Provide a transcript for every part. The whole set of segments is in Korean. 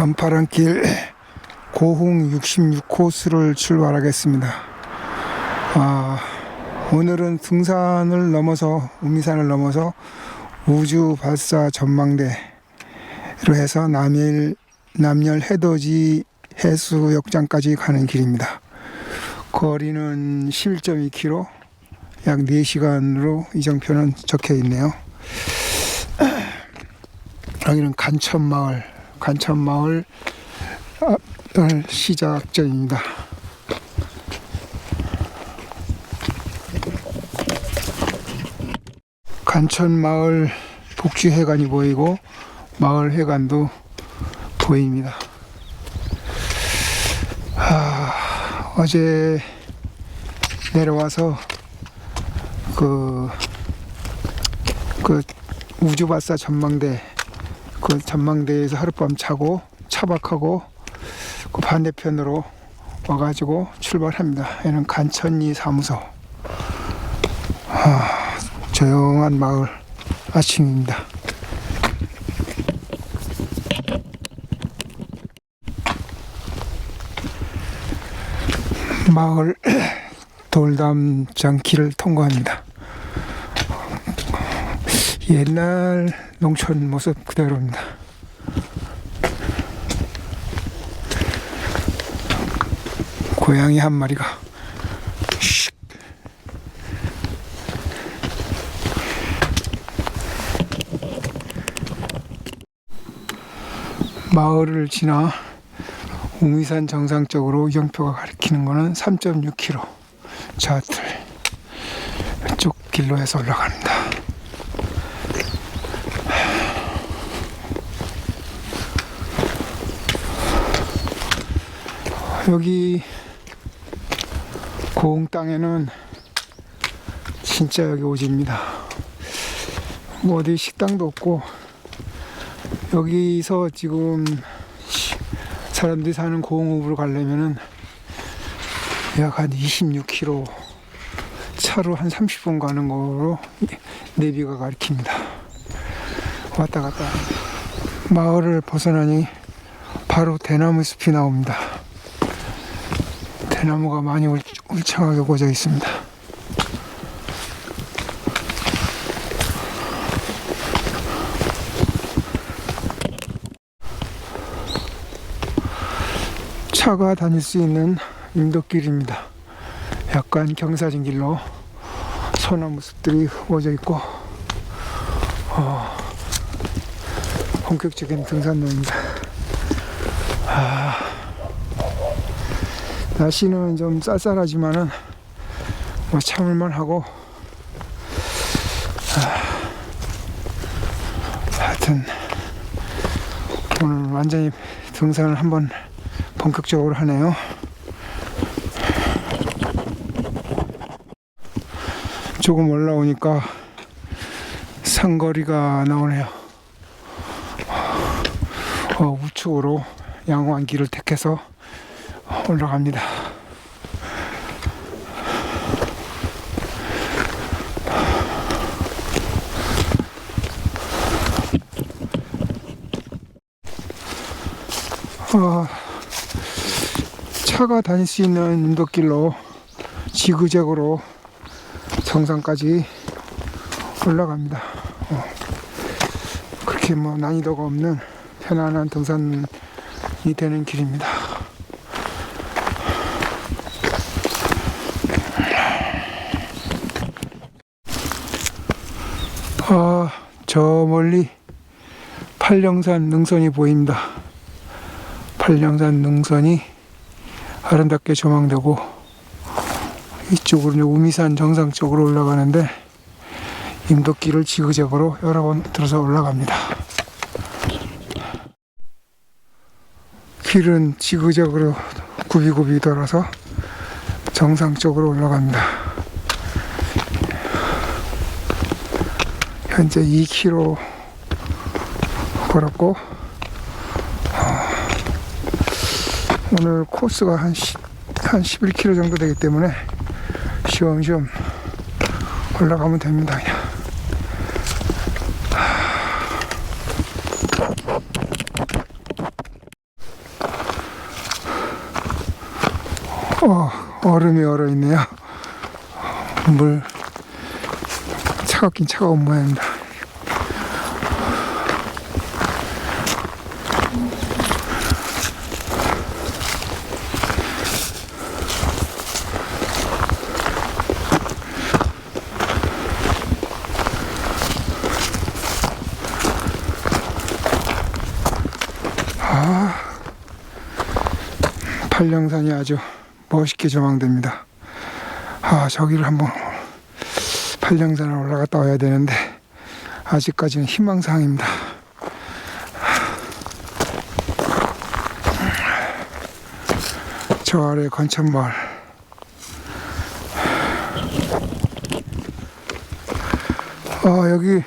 남파랑길 고흥 66코스를 출발하겠습니다. 아, 오늘은 등산을 넘어서 우미산을 넘어서 우주 발사 전망대로 해서 남일 남열 해돋이 해수욕장까지 가는 길입니다. 거리는 11.2km, 약 4시간으로 이정표는 적혀 있네요. 여기는 간천마을, 오늘 시작점입니다. 간천마을 복지회관이 보이고 마을 회관도 보입니다. 아, 어제 내려와서 그, 그 우주발사 전망대 그 전망대에서 하룻밤 자고 차박하고 그 반대편으로 와가지고 출발합니다. 얘는 간천리 사무소. 아, 조용한 마을 아침입니다. 마을 돌담장 길을 통과합니다. 옛날 농촌 모습 그대로입니다. 고양이 한 마리가 씩. 마을을 지나 웅위산 정상 쪽으로 이정표가 가리키는 거는 3.6km 좌틀 이쪽 길로 해서 올라갑니다. 여기 고흥 땅에는 진짜 여기 오집니다. 뭐 어디 식당도 없고 여기서 지금 시- 사람들이 사는 고흥읍으로 가려면은 약 한 26km 차로 한 30분 가는 거로 내비가 가리킵니다. 왔다 갔다 마을을 벗어나니 바로 대나무 숲이 나옵니다. 대나무가 많이 울, 울창하게 꽂아 있습니다. 차가 다닐 수 있는 인도길입니다. 약간 경사진 길로 소나무 숲들이 흩어져 있고 어, 본격적인 등산로입니다. 아, 날씨는 좀 쌀쌀하지만은 뭐 참을만 하고 아, 하여튼 오늘 완전히 등산을 한번 본격적으로 하네요. 조금 올라오니까 상거리가 나오네요. 어, 우측으로 양호한 길을 택해서 올라갑니다. 어, 차가 다닐 수 있는 인도길로 지그재그로 정상까지 올라갑니다. 어, 그렇게 뭐 난이도가 없는 편안한 등산이 되는 길입니다. 아, 저 멀리 팔령산 능선이 보입니다. 팔령산 능선이 아름답게 조망되고 이쪽으로 우미산 정상 쪽으로 올라가는데 임도길을 지그재그로 여러 번 들어서 올라갑니다. 길은 지그재그로 굽이굽이 돌아서 정상 쪽으로 올라갑니다. 현재 2km 걸었고 아, 오늘 코스가 한, 10, 한 11km 정도 되기 때문에 시험시험 올라가면 됩니다 그냥. 아. 어, 얼음이 얼어있네요. 물 차갑긴 차가운 모양입니다. 팔령산이 아주 멋있게 조망됩니다. 아, 저기를 한번 팔령산을 올라갔다 와야 되는데 아직까지는 희망사항입니다. 저 아래 건천마을 아 여기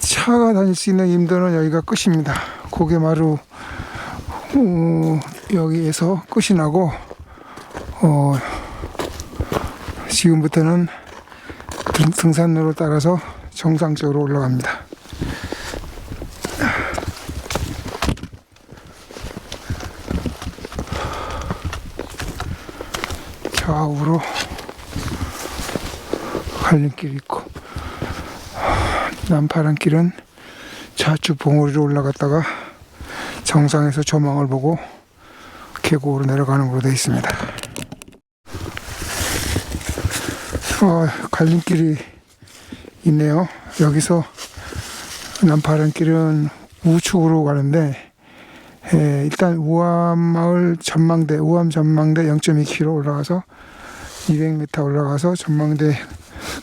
차가 다닐 수 있는 임도는 여기가 끝입니다. 고개마루 어, 여기에서 끝이 나고 어, 지금부터는 등- 등산로를 따라서 정상적으로 올라갑니다. 좌우로 갈림길이 있고 남파란 길은 좌측 봉우리로 올라갔다가 정상에서 조망을 보고 계곡으로 내려가는 걸로 되어 있습니다. 어, 갈림길이 있네요. 여기서 남파란 길은 우측으로 가는데 에, 일단 우암마을 전망대, 우암 전망대 0.2km 올라가서 200m 올라가서 전망대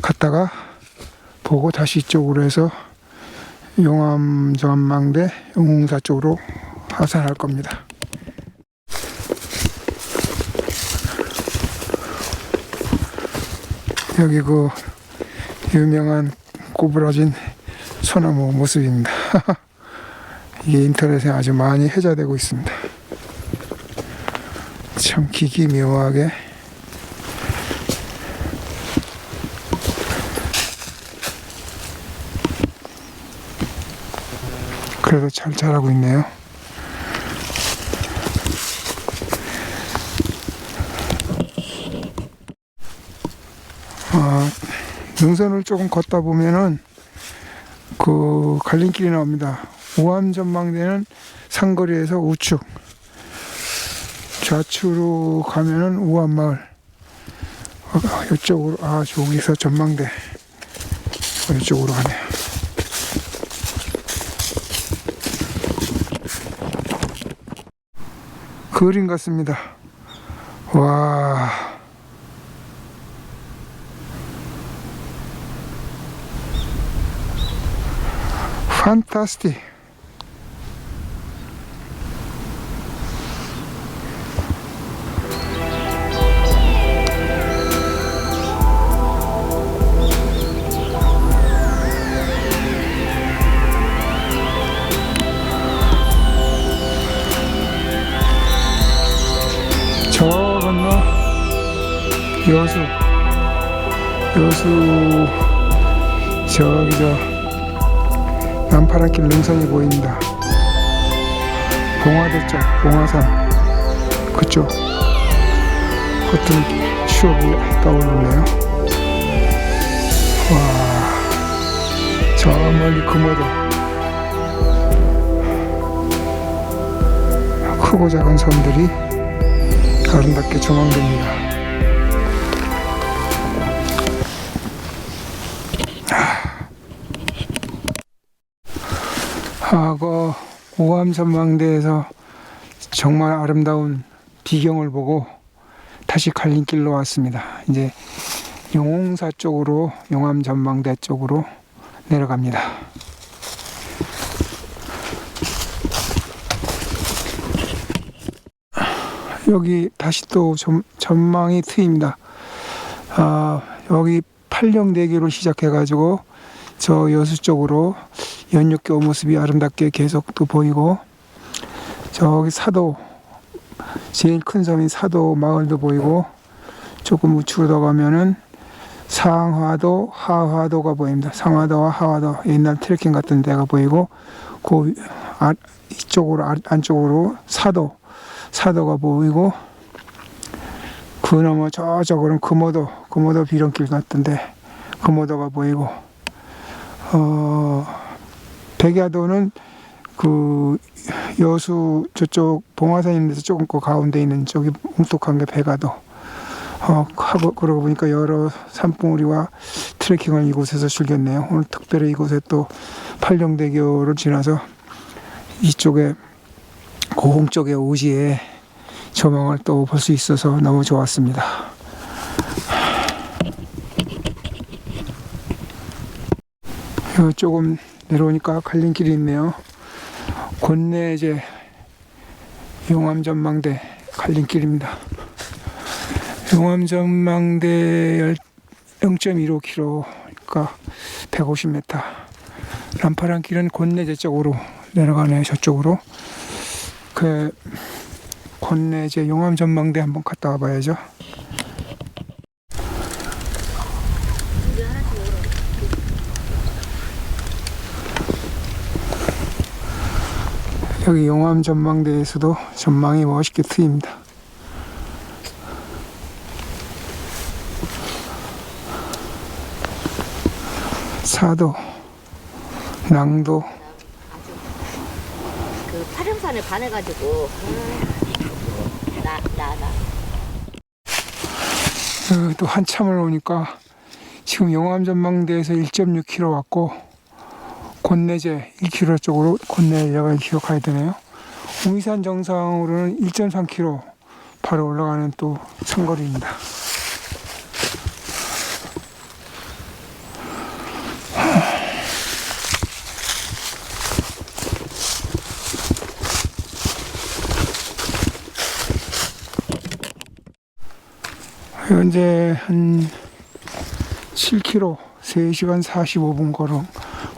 갔다가 보고 다시 이쪽으로 해서 용암 전망대 용웅사 쪽으로 하산할 겁니다. 여기 그 유명한 꼬부라진 소나무 모습입니다. 이게 인터넷에 아주 많이 회자되고 있습니다. 참 기기 묘하게 그래도 잘 자라고 있네요. 능선을 조금 걷다 보면은 그 갈림길이 나옵니다. 우암 전망대는 상거리에서 우측, 좌측으로 가면은 우암 마을. 어, 이쪽으로 아 저기서 전망대 어, 이쪽으로 가네요. 그림 같습니다. 와. ファンタスティ。 저 남파란길 능선이 보인다. 봉화대 쪽 봉화산. 그쪽 그것들 추억이 떠오르네요. 와 저 멀리 금오도 크고 작은 섬들이 아름답게 조망됩니다. 하고 오암 전망대에서 정말 아름다운 비경을 보고 다시 갈림길로 왔습니다. 이제 용홍사 쪽으로 용암 전망대 쪽으로 내려갑니다. 여기 다시 또 전, 전망이 트입니다. 아, 여기 팔령대교로 시작해가지고 저 여수 쪽으로 연육교 모습이 아름답게 계속 또 보이고 저기 사도 제일 큰 섬인 사도 마을도 보이고 조금 우측으로 더 가면은 상화도 하화도가 보입니다. 상화도와 하화도 옛날 트레킹 같은 데가 보이고 그 아, 이쪽으로 아, 안쪽으로 사도 사도가 보이고 그 너머 저쪽으로는 금오도 금오도 비령길 같던데 금오도가 보이고 어 백야도는 그 여수 저쪽 봉화산 있는 데서 조금 그 가운데 있는 저기 뭉툭한 게 백야도 어 그러고 보니까 여러 산봉우리와 트레킹을 이곳에서 즐겼네요 오늘 특별히 이곳에 또 팔령대교를 지나서 이쪽에 고흥 쪽의 오지에 조망을 또 볼 수 있어서 너무 좋았습니다. 조금 내려오니까 갈림길이 있네요. 권내 이제 용암 전망대 갈림길입니다. 용암 전망대 0.15km, 그러니까 150m. 남파란 길은 권내 저쪽으로 내려가네요. 저쪽으로. 그 권내 이제 용암 전망대 한번 갔다 와봐야죠. 여기 용암 전망대에서도 전망이 멋있게 트입니다. 사도, 낭도, 그 파령산을 반해가지고 나 나 나. 어, 또 한참을 오니까 지금 용암 전망대에서 1.6km 왔고 권내제 1km 쪽으로 권내 내려갈 기억해야 되네요. 우미산 정상으로는 1.3km 바로 올라가는 또 상거리입니다. 현재 한 7km 3시간 45분 걸음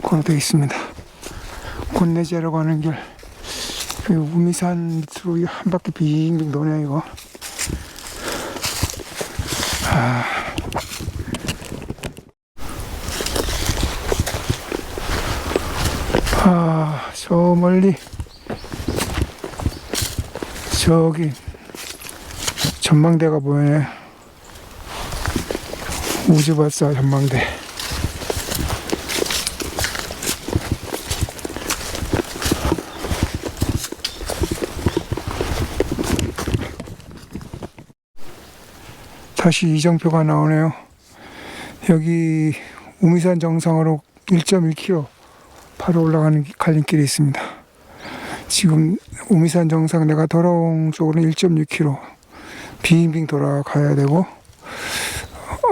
걸어 되어 있습니다. 권내제로 가는 길. 그 우미산 밑으로 한 바퀴 빙빙 도네 이거. 아, 아, 저 멀리 저기 전망대가 보이네. 우주발사 전망대. 다시 이정표가 나오네요. 여기 우미산 정상으로 1.1km 바로 올라가는 기- 갈림길이 있습니다. 지금 우미산 정상 내가 돌아온 쪽으로는 1.6km 빙빙 돌아가야 되고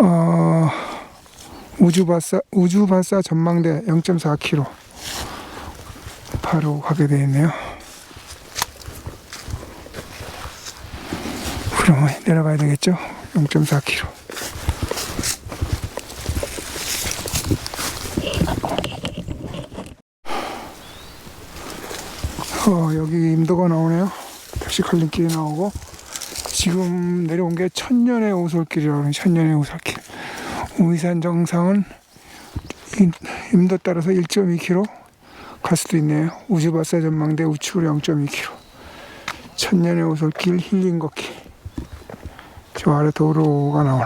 어, 우주발사 우주발사 전망대 0.4km 바로 가게 되었네요. 그러면 내려가야 되겠죠? 0.4km. 어, 여기 임도가 나오네요. 다시 갈림길이 나오고 지금 내려온 게 천년의 오솔길이라고 하는 천년의 오솔길. 우이산 정상은 이- 임도 따라서 1.2km 갈 수도 있네요. 우주발사 전망대 우측으로 0.2km. 천년의 오솔길 힐링 걷기. 저 아래 도로가 나오네.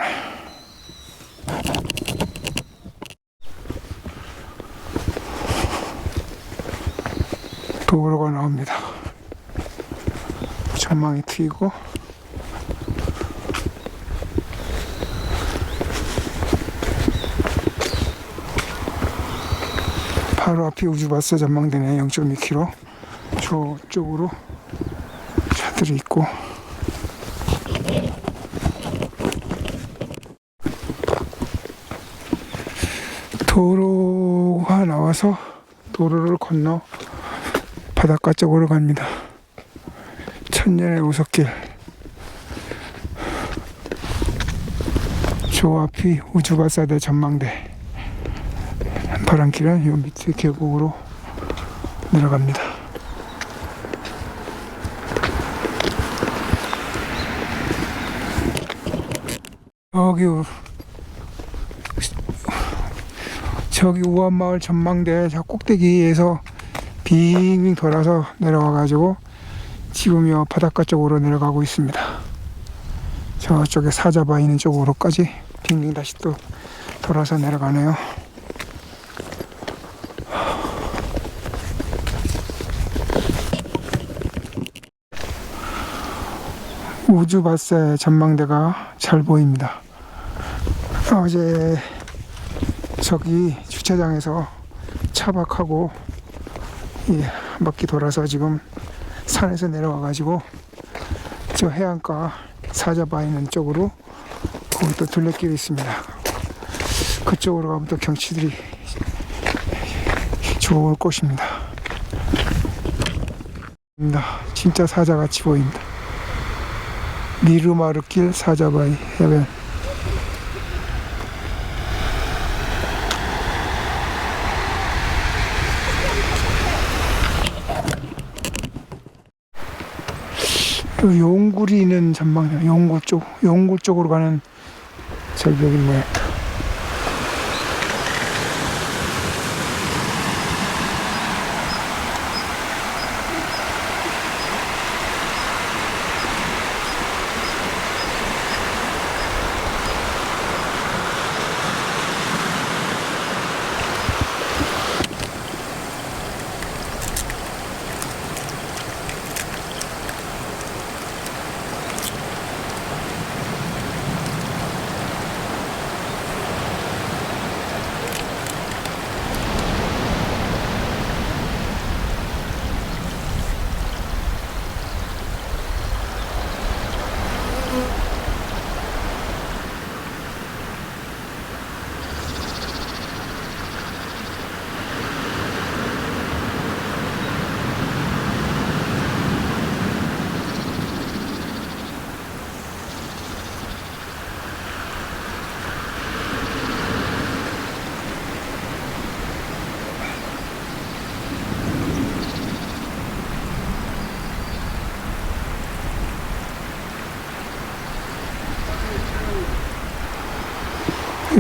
도로가 나옵니다. 전망이 트이고 바로 앞이 우주발사 전망대네 0.2km 저쪽으로 차들이 있고 도로가 나와서 도로를 건너 바닷가 쪽으로 갑니다. 천년의 우석길. 저 앞이 우주발사대 전망대. 파란길은 요 밑에 계곡으로 내려갑니다. 여기 우- 저기 우한마을 전망대 저 꼭대기에서 빙빙 돌아서 내려와 가지고 지금 요 바닷가 쪽으로 내려가고 있습니다. 저 저쪽에 사자바 있는 쪽으로까지 빙빙 다시 또 돌아서 내려가네요. 우주 발사 전망대가 잘 보입니다. 어제 저기 주차장에서 차박하고 예, 한 바퀴 돌아서 지금 산에서 내려와 가지고 저 해안가 사자바 있는 쪽으로 거기 또 둘레길이 있습니다. 그쪽으로 가면 또 경치들이 좋을 곳입니다. 입니다. 진짜 사자같이 보입니다. 미르마르길 사자바이 해변 그 용굴이 있는 전망이요. 용굴 쪽, 용굴 쪽으로 가는 절벽인 모양. 이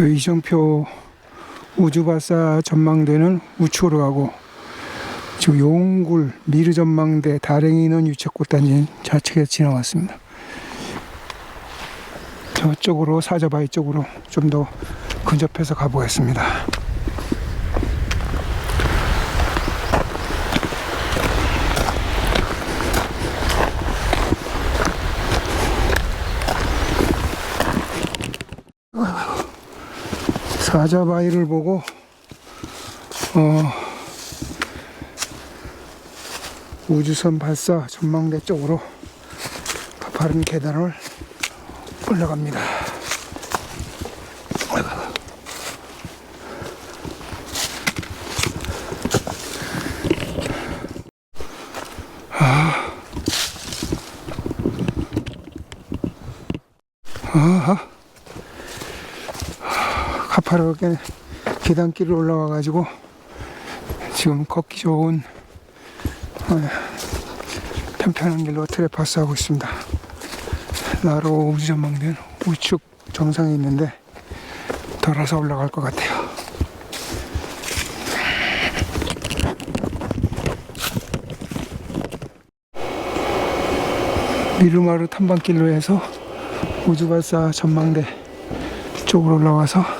이정표 우주발사 전망대는 우측으로 가고 지금 용굴 미르 전망대 다랭이 는 유채꽃 단지 좌측에 지나왔습니다. 저쪽으로 사자바위 쪽으로 좀 더 근접해서 가보겠습니다. 사자바위를 보고 어, 우주선 발사 전망대 쪽으로 가파른 계단을 올라갑니다. 아이고. 아. 아하. 가파르게 계단길을 올라와 가지고 지금 걷기 좋은 어, 편편한 길로 트레파스 하고 있습니다. 나로 우주 전망대는 우측 정상에 있는데 돌아서 올라갈 것 같아요. 미르마르 탐방길로 해서 우주발사 전망대 쪽으로 올라와서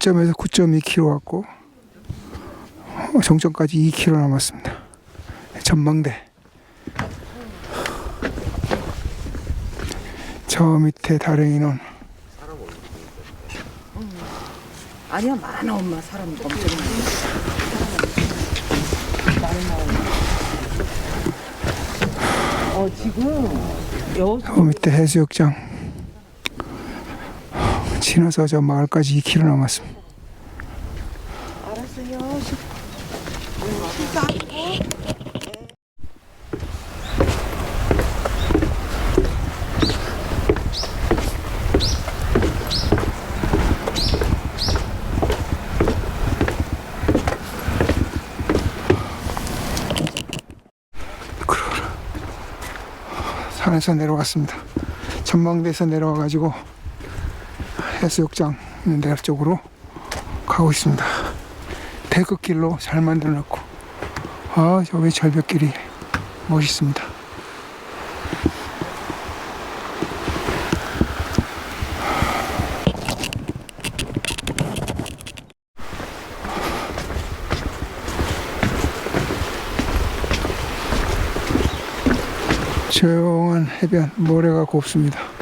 시점에서 9.2km 왔고 어, 정점까지 2km 남았습니다. 전망대 저 밑에 다랭이는 아니야 많아 엄마 사람 엄청 많아. 어 지금 여저 밑에 해수욕장 지나서 저 마을까지 2km 남았습니다. 알았어요. 산에서 내려왔습니다. 전망대에서 내려와가지고 해수욕장 있는 데 쪽으로 가고 있습니다. 태극길로 잘 만들어 놨고, 아, 저기 절벽길이 멋있습니다. 조용한 해변, 모래가 곱습니다.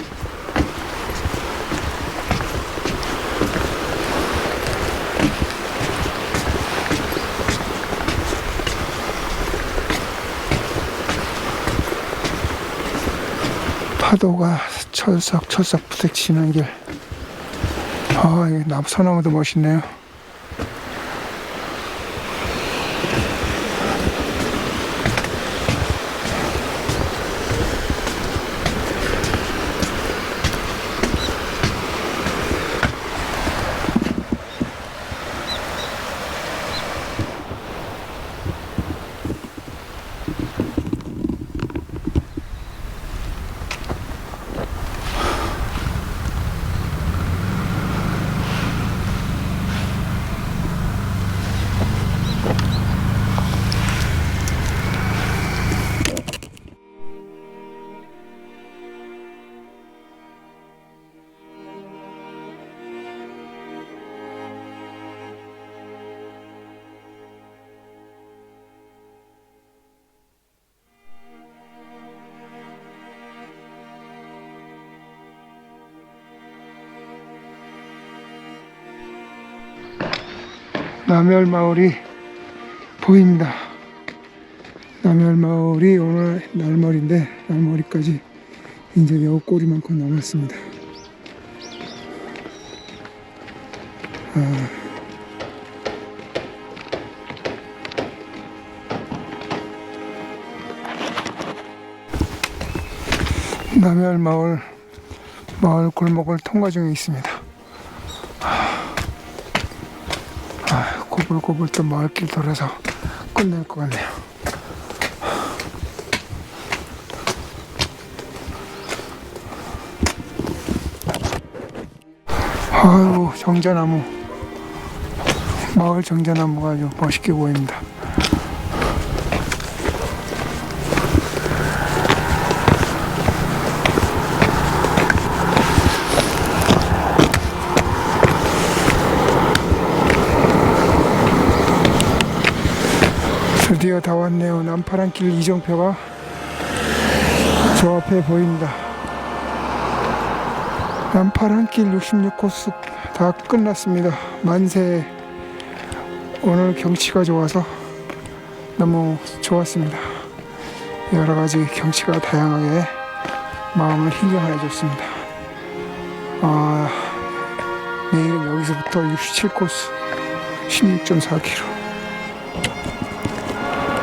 파도가 철썩 철썩 부딪히는 길. 아, 이 나무 소나무도 멋있네요. 남열 마을이 보입니다. 남열 마을이 오늘 날머리인데 날머리까지 이제 몇 꼬리만큼 남았습니다. 아, 남열 마을 마을 골목을 통과 중에 있습니다. 아, 고불고불 또 마을길 돌아서 끝낼 것 같네요. 아이고 정자나무 마을 정자나무가 아주 멋있게 보입니다. 드디어 다 왔네요. 남파란길 이정표가 저 앞에 보입니다. 남파란길 66코스 다 끝났습니다. 만세. 오늘 경치가 좋아서 너무 좋았습니다. 여러 가지 경치가 다양하게 마음을 힐링해 줬습니다. 아, 내일은 여기서부터 67코스 16.4km.